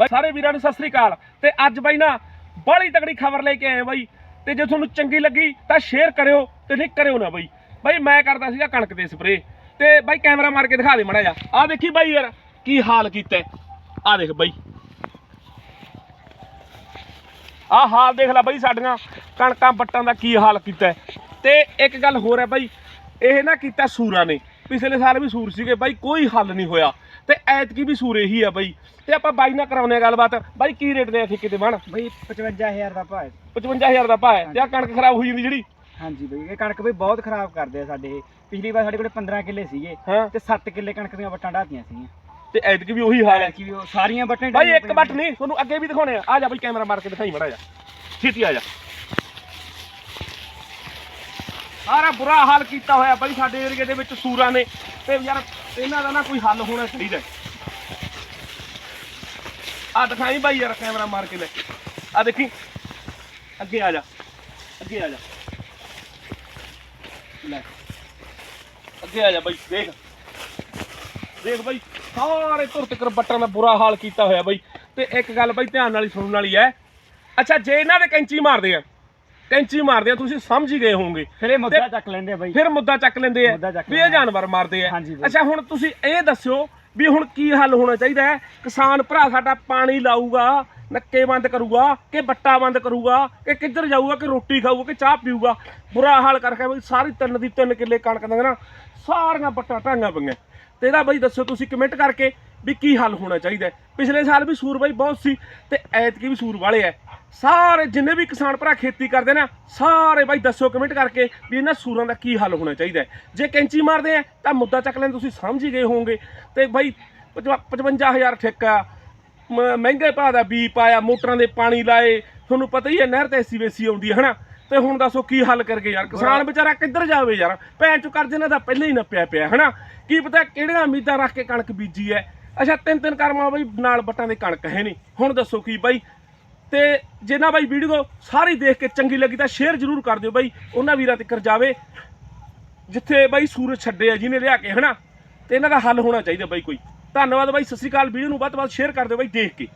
ਬਾਈ, ਸਾਰੇ ਵੀਰਾਂ ਨੂੰ ਸਤਿ ਸ੍ਰੀ ਅਕਾਲ। ਤੇ ਅੱਜ ਬਾਈ ਨਾ ਬੜੀ ਤਕੜੀ ਖਬਰ ਲੈ ਕੇ ਆਏ ਬਾਈ। ਤੇ ਜੇ ਤੁਹਾਨੂੰ ਚੰਗੀ ਲੱਗੀ ਤਾਂ ਸ਼ੇਅਰ ਕਰਿਓ ਤੇ ਨਹੀਂ ਕਰਿਓ ਨਾ ਬਾਈ। ਬਾਈ, ਮੈਂ ਕਰਦਾ ਸੀਗਾ ਕਣਕ ਦੇ ਸਪਰੇ ਤੇ ਬਾਈ ਕੈਮਰਾ ਮਾਰ ਕੇ ਦਿਖਾ ਦੇ ਮੜਾ ਜਾ ਆ ਦੇਖੀ ਬਾਈ ਯਾਰ, ਕੀ ਹਾਲ ਕੀਤਾ ਆ ਦੇਖ ਬਾਈ। ਆ ਹਾਲ ਦੇਖ ਲੈ ਬਾਈ ਸਾਡੀਆਂ ਕਣਕਾਂ ਬੱਟਾਂ ਦਾ ਕੀ ਹਾਲ ਕੀਤਾ ਤੇ ਇੱਕ ਗੱਲ ਹੋਰ ਹੈ ਬਾਈ, ਇਹ ਨਾ ਕੀਤਾ ਸੂਰਾਂ ਨੇ। ਪਿਛਲੇ ਸਾਲ ਵੀ ਸੂਰ ਸੀਗੇ ਬਾਈ ਕੋਈ ਹੱਲ ਨਹੀਂ ਹੋਇਆ। ਤੇ ਐਤਕੀ ਵੀ ਸੂਰ ਇਹੀ ਆ ਬਾਈ। ਤੇ ਆਪਾਂ ਬਾਈ ਨਾਲ ਕਰਾਉਂਦੇ ਆ ਗੱਲਬਾਤ। ਬਾਈ ਕੀ ਰੇਟ ਦੇ ਆ ਠੇਕੇ ਤੇ ਬਣ ਬਈ 55000 ਦਾ ਭਾਅ ਹੈ। 55000 ਦਾ ਭਾਅ ਹੈ। ਤੇ ਆ ਕਣਕ ਖਰਾਬ ਹੋਈ ਜਾਂਦੀ ਜਿਹੜੀ? ਹਾਂਜੀ ਬਈ ਇਹ ਕਣਕ ਬਈ ਬਹੁਤ ਖਰਾਬ ਕਰਦੇ ਆ ਸਾਡੇ। ਇਹ ਪਿਛਲੀ ਵਾਰ ਸਾਡੇ ਕੋਲੇ 15 ਕਿੱਲੇ ਸੀਗੇ ਹਾਂ। ਤੇ 7 ਕਿੱਲੇ ਕਣਕ ਦੀਆਂ ਵੱਟਾਂ ਢਾਤੀਆਂ ਸੀਗੀਆਂ। ਤੇ ਐਤਕੀ ਵੀ ਉਹੀ ਹਾਲ ਹੈ। ਕਿ ਵੀ ਉਹ ਸਾਰੀਆਂ ਵੱਟਾਂ ਬਾਈ ਇੱਕ ਬੱਟ ਨਹੀਂ ਤੁਹਾਨੂੰ ਅੱਗੇ ਵੀ ਦਿਖਾਉਣੇ ਆ। ਆ ਜਾ ਬਾਈ ਕੈਮਰਾ ਮਾਰ ਕੇ ਦਿਖਾਈ ਮੜਾ ਜਾ। ਛੇਤੀ ਆ ਜਾ। ਸਾਰਾ ਬੁਰਾ ਹਾਲ ਕੀਤਾ ਹੋਇਆ ਬਾਈ ਸਾਡੇ ਏਰੀਏ ਦੇ ਵਿੱਚ ਸੂਰਾਂ ਨੇ। ਤੇ ਯਾਰ ਇਹਨਾਂ ਦਾ ਨਾ ਕੋਈ ਹੱਲ ਹੋਣਾ ਚਾਹੀਦਾ ਆ ਦਿਖਾਈ ਬਾਈ ਯਾਰ ਕੈਮਰਾ ਮਾਰ ਕੇ ਲੈ। ਆ ਦੇਖੀ। ਅੱਗੇ ਆ ਜਾ। ਅੱਗੇ ਆ ਜਾ। ਲੈ। ਅੱਗੇ ਆ ਜਾ ਬਾਈ, ਦੇਖ। ਦੇਖ ਬਾਈ, ਸਾਰੇ ਧੁਰ ਤੱਕ ਬੱਟਾਂ ਦਾ ਬੁਰਾ ਹਾਲ ਕੀਤਾ ਹੋਇਆ ਬਾਈ। ਤੇ ਇੱਕ ਗੱਲ ਬਾਈ ਧਿਆਨ ਨਾਲ ਹੀ ਸੁਣਨ ਵਾਲੀ ਹੈ। ਅੱਛਾ, ਜੇ ਇਹਨਾਂ ਦੇ ਕੈਂਚੀ ਮਾਰਦੇ ਆ ਕੈਂਚੀ ਮਾਰਦੇ ਆ ਤੁਸੀਂ ਸਮਝ ਹੀ ਗਏ ਹੋਵੋਗੇ। ਫਿਰ ਇਹ ਮੁੱਦਾ ਚੱਕ ਲੈਂਦੇ ਆ ਬਈ। ਫਿਰ ਮੁੱਦਾ ਚੱਕ ਲੈਂਦੇ ਆ ਮੁੱਦਾ ਚੱਕ ਵੀ ਇਹ ਲੈਂਦੇ ਆ। ਜਾਨਵਰ ਮਾਰਦੇ ਆ। ਹਾਂਜੀ ਬਾਈ। ਅੱਛਾ ਹੁਣ ਤੁਸੀਂ ਇਹ ਦੱਸਿਓ ਵੀ ਹੁਣ ਕੀ ਹੱਲ ਹੋਣਾ ਚਾਹੀਦਾ ਹੈ? ਕਿਸਾਨ ਭਰਾ ਸਾਡਾ ਪਾਣੀ ਲਾਊਗਾ ਨੱਕੇ ਬੰਦ ਕਰੂਗਾ ਕਿ ਬੱਟਾ ਬੰਦ ਕਰੂਗਾ ਕਿ ਕਿੱਧਰ ਜਾਊਗਾ ਕਿ ਰੋਟੀ ਖਾਊਗਾ ਕਿ ਚਾਹ ਪੀਊਗਾ? ਬੁਰਾ ਹਾਲ ਕਰਕੇ ਬਈ ਸਾਰੀ ਤਿੰਨ ਦੀ ਤਿੰਨ ਕਿੱਲੇ ਕਣਕ ਦੀਆਂ ਨਾ ਸਾਰੀਆਂ ਬੱਟਾਂ ਢਾਂਗਾ ਪਈਆਂ। ਤੇ ਇਹਦਾ ਬਾਈ ਦੱਸੋ ਤੁਸੀਂ ਕਮੈਂਟ ਕਰਕੇ ਵੀ ਕੀ ਹੱਲ ਹੋਣਾ ਚਾਹੀਦਾ ਪਿਛਲੇ ਸਾਲ ਵੀ ਸੂਰ ਬਾਈ ਬਹੁਤ ਸੀ ਤੇ ਐਤਕੀ ਵੀ ਸੂਰ ਵਾਲੇ ਐ ਸਾਰੇ ਜਿੰਨੇ ਵੀ ਕਿਸਾਨ ਭਰਾ ਖੇਤੀ ਕਰਦੇ ਨਾ, ਸਾਰੇ ਬਾਈ ਦੱਸੋ ਕਮੈਂਟ ਕਰਕੇ ਵੀ ਇਹਨਾਂ ਸੂਰਾਂ ਦਾ ਕੀ ਹੱਲ ਹੋਣਾ ਚਾਹੀਦਾ ਜੇ ਕੈਂਚੀ ਮਾਰਦੇ ਆ, ਤਾਂ ਮੁੱਦਾ ਚੱਕ ਲੈਣ ਤੁਸੀਂ ਸਮਝ ਹੀ ਗਏ ਹੋਵੋਗੇ। ਤੇ ਬਾਈ 55000 ਠੇਕਾ, ਮ- ਮਹਿੰਗੇ ਭਾਅ ਦਾ ਬੀ ਪਾਇਆ, ਮੋਟਰਾਂ ਦੇ ਪਾਣੀ ਲਾਏ, ਤੁਹਾਨੂੰ ਪਤਾ ਹੀ ਹੈ ਨਹਿਰ ਤੇ ਐਸੀ ਵੇਸੀ ਆਉਂਦੀ ਹੈ, ਹਨਾ? ਤੇ ਹੁਣ ਦੱਸੋ ਕੀ ਹੱਲ ਕਰਕੇ ਯਾਰ? ਕਿਸਾਨ ਵਿਚਾਰਾ ਕਿੱਧਰ ਜਾਵੇ ਯਾਰ? ਭੈਣ ਚੋ ਕਰਜ਼ੇ ਨਾਲ ਤਾਂ ਪਹਿਲਾਂ ਹੀ ਨੱਪਿਆ ਪਿਆ ਹਨਾ? ਕੀ ਪਤਾ ਕਿਹੜੀਆਂ ਉਮੀਦਾਂ ਰੱਖ ਕੇ ਕਣਕ ਬੀਜੀ ਹੈ ਅੱਛਾ ਤਿੰਨ ਤਿੰਨ ਕਰਮਾਂ ਬਈ ਨਾਲ ਬੱਟਾਂ ਦੇ ਕਣਕ ਹੈ ਨਹੀਂ ਹੁਣ ਦੱਸੋ ਕੀ ਬਾਈ? ਤੇ ਜੇ ਨਾ ਬਾਈ ਵੀਡੀਓ ਸਾਰੀ ਦੇਖ ਕੇ ਚੰਗੀ ਲੱਗੀ ਤਾਂ ਸ਼ੇਅਰ ਜ਼ਰੂਰ ਕਰ ਦਿਓ ਬਾਈ। ਉਹਨਾਂ ਵੀਰਾਂ ਤੱਕ ਜਾਵੇ ਜਿੱਥੇ ਬਾਈ ਸੂਰਜ ਛੱਡੇ ਆ ਜਿਹਨੇ ਲਿਆ ਕੇ ਹਨਾ? ਤੇ ਇਹਨਾਂ ਦਾ ਹੱਲ ਹੋਣਾ ਚਾਹੀਦਾ ਬਾਈ ਕੋਈ। ਧੰਨਵਾਦ ਬਾਈ ਸਤਿ ਸ਼੍ਰੀ ਅਕਾਲ। ਵੀਡੀਓ ਨੂੰ ਵੱਧ ਤੋਂ ਵੱਧ ਸ਼ੇਅਰ ਕਰ ਦਿਓ ਬਾਈ ਦੇਖ ਕੇ।